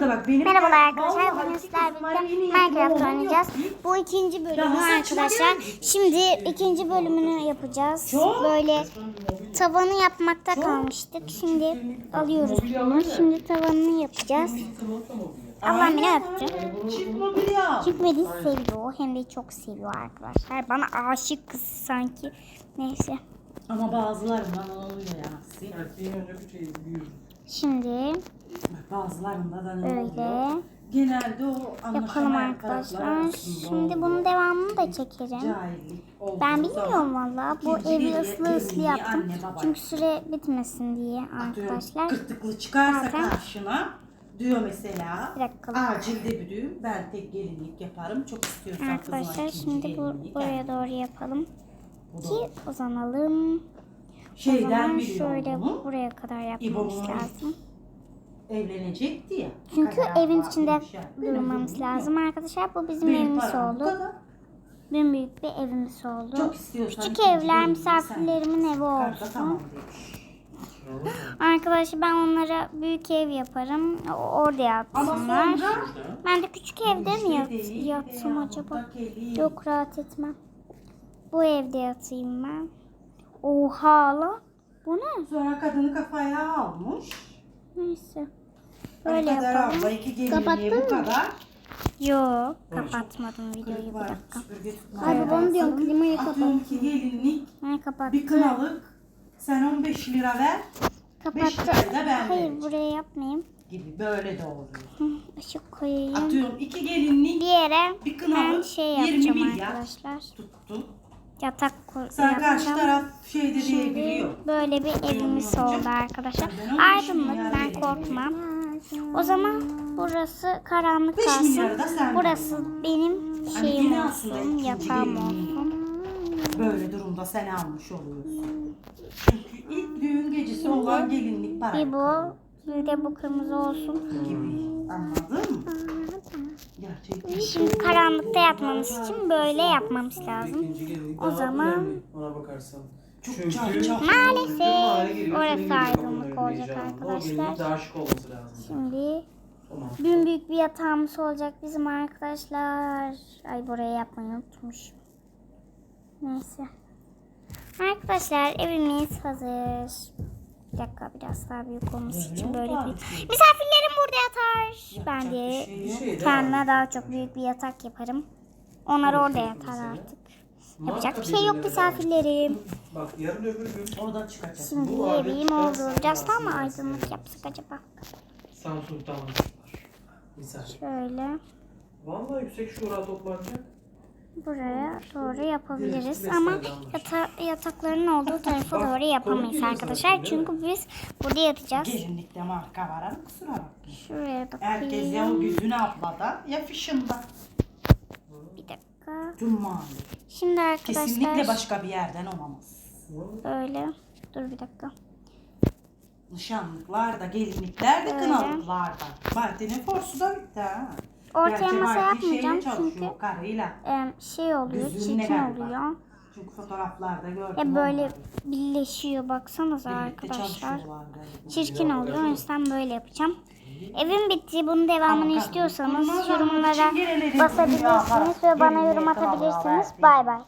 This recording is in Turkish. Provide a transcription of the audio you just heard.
burada bak benim. Merhabalar arkadaşlar. Bugün birlikte yeni Minecraft oynayacağız. Bu ikinci bölümü Daha saçma arkadaşlar. Şimdi ikinci bölümünü yapacağız. Böyle tavanı yapmakta kalmıştık. Şimdi alıyoruz bunu. Şimdi tavanını yapacağız. Allah beni öptü. Beni seviyor. Hem de çok seviyor arkadaşlar. Bana aşık kız sanki. Neyse. Ama bazılarından oluyor ya. Şimdi Bazılarında da ne öyle oluyor? Genelde o yapalım taraflar arkadaşlar. arasında Şimdi oluyor. bunun devamını da çekerim. Cahillik olduğu Ben zaman bilmiyorum valla. Bu evi ıslı ıslı yaptım. anne baba Çünkü süre bitmesin diye atıyorum, arkadaşlar. Kırtıklı çıkarsa Zaten- karşına diyor mesela Bir dakika. acil de bir düğün ben tek gelinlik yaparım çok istiyorsan kızıma Arkadaşlar ikinci şimdi bu, gelinliği buraya gel. doğru yapalım. Bu da Ki uzanalım. o Şeyden zaman biliyorum şöyle bunu. buraya kadar yapmamız İbo'nun lazım. Evlenecekti ya. Çünkü evin içinde durmamız lazım yok. arkadaşlar. Bu bizim Benim evimiz param bu oldu. kadar. Benim büyük bir evimiz oldu. Çok istiyorsan Küçük ikinci evler misafirlerimin evi olsun. tamam demiş. Arkadaşlar ben onlara büyük ev yaparım. O- Orada Ama yatsınlar. sonra Ben de küçük evde mi yat, yatsam acaba? geleyim. Yok rahat etmem. Bu evde yatayım ben. Oha lan. Bu ne? Sonra kadını kafaya almış. Neyse. Hani Böyle kadar yapalım. abla iki gelinliğe Kapattın bu mı? kadar. Yok kapatmadım videoyu bir var. dakika. Süpürge Ay, babam lazım. diyorum, klimayı kapat. iki gelinlik, Ben bir kapattım. kınalık. Sen 15 lira ver beş Kapattım. lirayı da ben Hayır vereceğim. buraya yapmayayım. gibi böyle de oluyor. Hı, Işık koyayım. Atıyorum iki gelinlik Bir yere Bir ben kınalık, şey 20 yapacağım milyar. arkadaşlar. tuttu. Yatak koy- Sen karşı yapacağım. taraf şeyde Şimdi diyebiliyor. böyle bir evimiz oldu arkadaşlar. Aydınlık ben korkmam. O zaman burası karanlık Beş kalsın. milyarı da sen Burası benim Hani şeyim yine aslında olsun, ikinci yatağım olsun. Böyle durumda sen almış oluyorsun. Çünkü ilk düğün gecesi olan gelinlik para Bir bu, bir de bu kırmızı olsun. gibi. Anladın mı? Gerçekten. Şimdi karanlıkta yatmamız için böyle yapmamız lazım. İkinci gelinlik O daha zaman- önemli ona bakarsan. Çok bütün Maalesef orası senin onların olacak. O arkadaşlar. gelinlik daha şık olması lazım. Şimdi Tamam. Dün büyük bir yatağımız olacak bizim arkadaşlar. Ay buraya yapmayı unutmuşum. Neyse. Arkadaşlar evimiz hazır. Bir dakika biraz daha büyük olması için böyle bir... Misafirlerim burada yatar. Ben de Bir şey de kendime daha çok büyük bir yatak yaparım. Onlar orada yatar artık. Yapacak bir şey yok misafirlerim. Bak yarın öbür gün O da çıkacak. Şimdi çıkarsa oldu. Biraz daha mı aydınlık yapsak acaba? Samsung'dan. Misal. Şöyle. Vallahi yüksek şura toplanacak. Buraya doğru yapabiliriz ama yata- yatakların olduğu tarafa doğru yapamayız arkadaşlar. Çünkü biz burada yatacağız. Gelinlikte marka var ama kusura bakma. Şuraya da Herkes ya o yüzüne ablada ya fişinde. Bir dakika. Mahalle. Şimdi arkadaşlar Kesinlikle başka bir yerden olamaz. böyle. Dur bir dakika. Nişanlıklar da, gelinlikler de, Öyle. kınalıklar da. Martin'in forsu da bitti ha. Ortaya Gerçi masa Martin şeyle yapmayacağım çalışıyor, çünkü Karıyla. e, şey oluyor, Gözünle çirkin galiba. oluyor. Çünkü fotoğraflarda gördüm. Ya böyle onları. birleşiyor baksanıza Birlikte arkadaşlar. çalışıyorlar galiba. Çirkin oluyor. O yüzden böyle yapacağım. Evim bitti. Bunun devamını istiyorsanız yorumlara basabilirsiniz ve bana yorum atabilirsiniz. Bay bay.